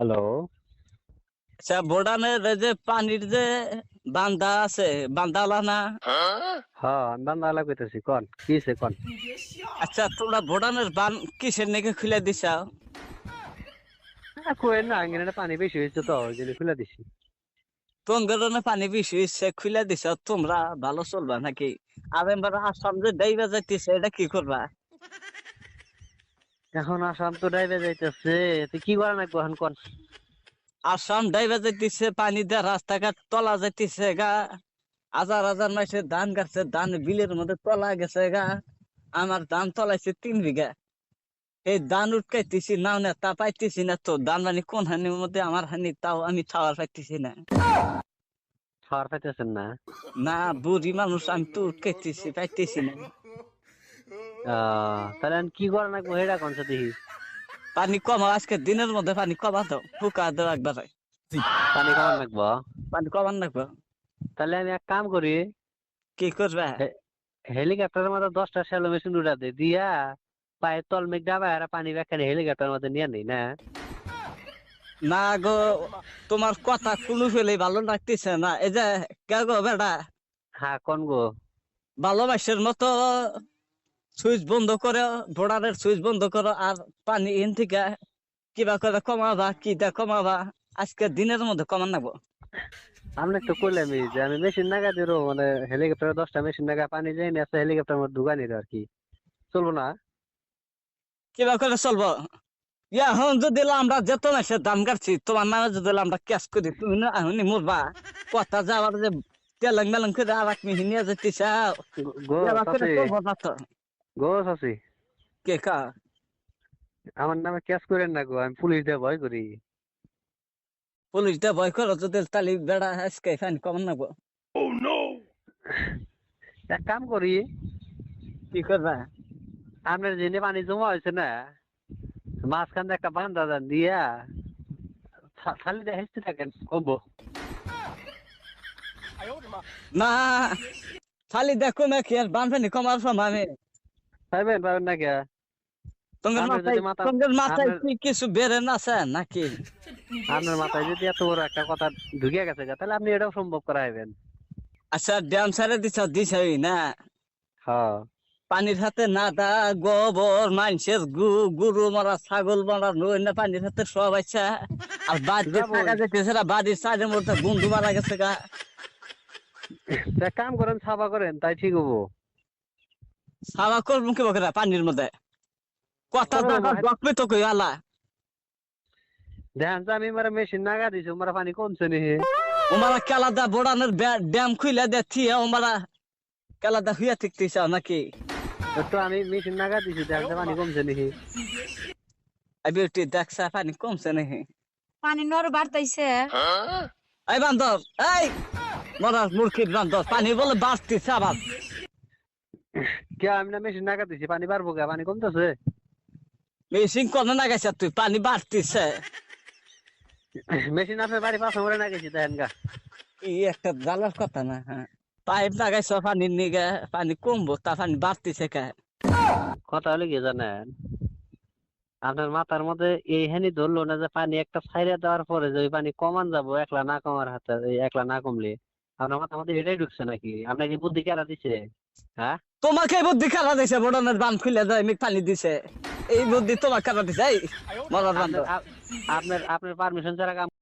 Hello. আচ্ছা বোর্ডানের যে পানির যে বান্দা আছে বান্দালা না? হ্যাঁ আমি বান্দালা কইতেছি কোন কি হইছে কোন? আচ্ছা তোমরা বোর্ডানের বান কিসের নাকি খুলে দিছাও আ, কইেন না আঙ্গিনাটা পানি বেশি হয়েছে তো ওই জন্য খুলে দিছি। তঙ্গরনে পানি বেশি হচ্ছে খুলে দিছাও তোমরা ভালো চলবা নাকি? আর এবার আসাম যে ডাইবা যাইতেছে এটা কি করবা? এখন আসাম তো ডাইবে যাইতেছে তুই কি করা নাকবো এখন কোন আসাম ডাইবে যাইতেছে পানি দিয়ে রাস্তাঘাট তলা যাইতেছে গা। হাজার হাজার মাসে ধান গাছে ধান বিলের মধ্যে তলা গেছে গা। আমার ধান তলাইছে তিন বিঘা। এই ধান উটকাইতেছি নাও না তা পাইতেছি না তো। ধান মানে কোন হানির মধ্যে আমার হানি তাও আমি ছাওয়ার পাইতেছি না। ছাওয়ার পাইতেছেন না? না বুড়ি মানুষ আমি তো উটকাইতেছি পাইতেছি না। তাহলে কি করা নাকবো হেডা কোন সাথে পানি কমাও আজকে দিনের মধ্যে পানি কমা দাও ফুকা দাও একবারে। পানি খাওয়ার নাকবো পানি কমান রাখব তাহলে আমি এক কাম করি কি করবে? হেলিকপ্টারের মধ্যে দশটা শ্যালো মেশিন উড়া দে দিয়া পায়ের তল মেঘ ডাবা আর পানি ব্যাখ্যা হেলিকপ্টারের মধ্যে নিয়ে নেই না? না গো তোমার কথা কোনো ফেলে ভালো লাগতেছে না। এই যে কে গো বেটা? হ্যাঁ কোন গো? ভালোবাসার মতো। সুইচ বন্ধ করো বোর্ডারের সুইচ বন্ধ করো আর পানি ইন থেকে কিবা করে কমাবা কিটা কমাবা আজকে দিনের মধ্যে কমান নাবো আমি তো কইলামই যে আমি মেশিন নাগা দিরো মানে হেলিকপ্টারে দশটা মেশিন নাগা পানি যাই না হেলিকপ্টার মধ্যে ঢুকানি আর কি। চলবো না? কিবা করে চলবো। ইয়া এখন যদি আমরা যেত মাসে দাম কাটছি তোমার নামে যদি আমরা ক্যাশ করি তুমি না এখনই মরবা। কথা যাওয়ার যে তেলেং মেলেং করে আর এক মিহি নিয়ে যেতে চাও গো চাচি না তো গো কে কা? আমার নামে ক্যাশ করেন না গো আমি পুলিশ দিয়ে ভয় করি। পুলিশ দিয়ে ভয় করো যদি তালি বেড়া আজকে ফাইন কমান নাবো এক কাম করি। কি করবা? আপনার জেনে পানি জমা হয়েছে না? মাঝখান দিয়ে একটা বান্ধা দান দিয়া খালি দিয়ে হেসতে থাকেন কমবো। না খালি দেখো না কি আর বানফানি কমার সময়? আমি পাইবেন পাবেন না কে তোমার মাথায় কিছু আছে নাকি? আপনার মাথায় যদি এত বড় একটা কথা ঢুকে গেছে তাহলে আপনি এটাও সম্ভব করাইবেন আচ্ছা ড্যাম সারে দিছ দিছই না? হ্যাঁ। পানির হাতে নাদা গোবর মানুষের গু গরু মারা ছাগল মারা নই না পানির হাতে সব আচ্ছা আর বাড়িতে। থাকা যেতেছে না বাড়ির সাইডের মধ্যে বন্ধু মারা গেছে গা। কাম করেন সাফা করেন তাই ঠিক হব। সাবা করব কি বকরা পানির মধ্যে। কথা জায়গা তো কই আলা দেখেন আমি মারা মেশিন নাগা দিছি মারা পানি কমছে নি ওমারা কেলাদা বোড়ানোর ড্যাম খুইলা দে থিয়া ওমারা কেলাদা হুইয়া ঠিকতেছ নাকি? তো আমি মেশিন নাগা দিছি দেখেন তো পানি কমছে নি আই বিউটি দেখছা পানি কমছে নাকি পানি নর বাড়তাইছে। এই বান্দর এই! মরার মূর্খির বান্দর পানি বলে বাড়তিছে আবার। কে আমি না মেশিন নাগা দিছি পানি পারব কে পানি কমতেছে। মেশিন না তুই? পানি বাড়তিছে। মেশিন আপনার বাড়ি পাশে মরে না গেছি দেখেন গা। এই একটা জ্বালার কথা না হ্যাঁ। পাইপ লাগাইছ পানির নিগে পানি কমবো তা পানি বাড়তিছে কে? কথা হলে কি জানেন? আপনার মাথার মধ্যে এই হানি ধরলো না যে পানি একটা ছাইরা দেওয়ার পরে যে ওই পানি কমান যাব একলা না কমার হাতে একলা না কমলে আপনার মাথার মধ্যে এটাই ঢুকছে নাকি? আপনাকে বুদ্ধি কেরা দিছে? হ্যাঁ? তোমাকে বুদ্ধি খেলা দিছে? বড়নের বান খুলে দেয় মিক পানি দিছে। এই বুদ্ধি তোমার খেলা দিছে? এই মরার বান্ধব আপনার আপনার পারমিশন ছাড়া কাম